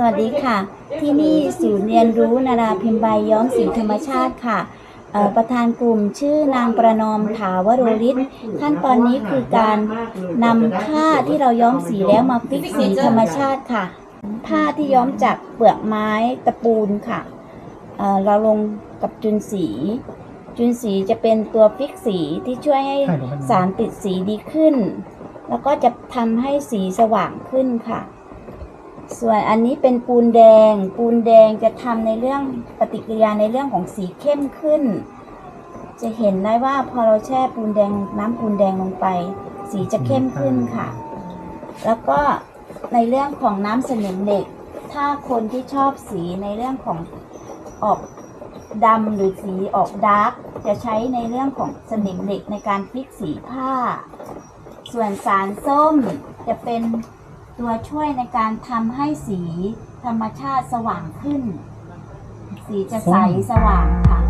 สวัสดีค่ะ ที่นี่ศูนย์เรียนรู้นาราพิมพ์ใบย้อมสีธรรมชาติค่ะเอ่อประธานกลุ่มชื่อนางประนอมถาวโรลิศขั้นตอนนี้คือการนำผ้าที่เราย้อมสีแล้วมาฟิกสีธรรมชาติค่ะ ผ้าที่ย้อมจากเปลือกไม้ตะปูนค่ะเอ่อเราลงกับจุนสี จุนสีจะเป็นตัวฟิกสีที่ช่วยให้สารติดสีดีขึ้น แล้วก็จะทำให้สีสว่างขึ้นค่ะ ส่วนอันนี้เป็นปูนแดง ปูนแดงจะทำในเรื่องปฏิกิริยาในเรื่องของสีเข้มขึ้น จะเห็นได้ว่าพอเราแช่ปูนแดงน้ำปูนแดงลงไป สีจะเข้มขึ้นค่ะ แล้วก็ในเรื่องของน้ำสนิมเหล็ก ถ้าคนที่ชอบสีในเรื่องของออกดำหรือสีออกดาร์กจะใช้ในเรื่องของสนิมเหล็กในการฟิกสีผ้า ส่วนสารส้มจะเป็น ตัวช่วยในการทำให้สีธรรมชาติสว่างขึ้น สีจะใสสว่างค่ะ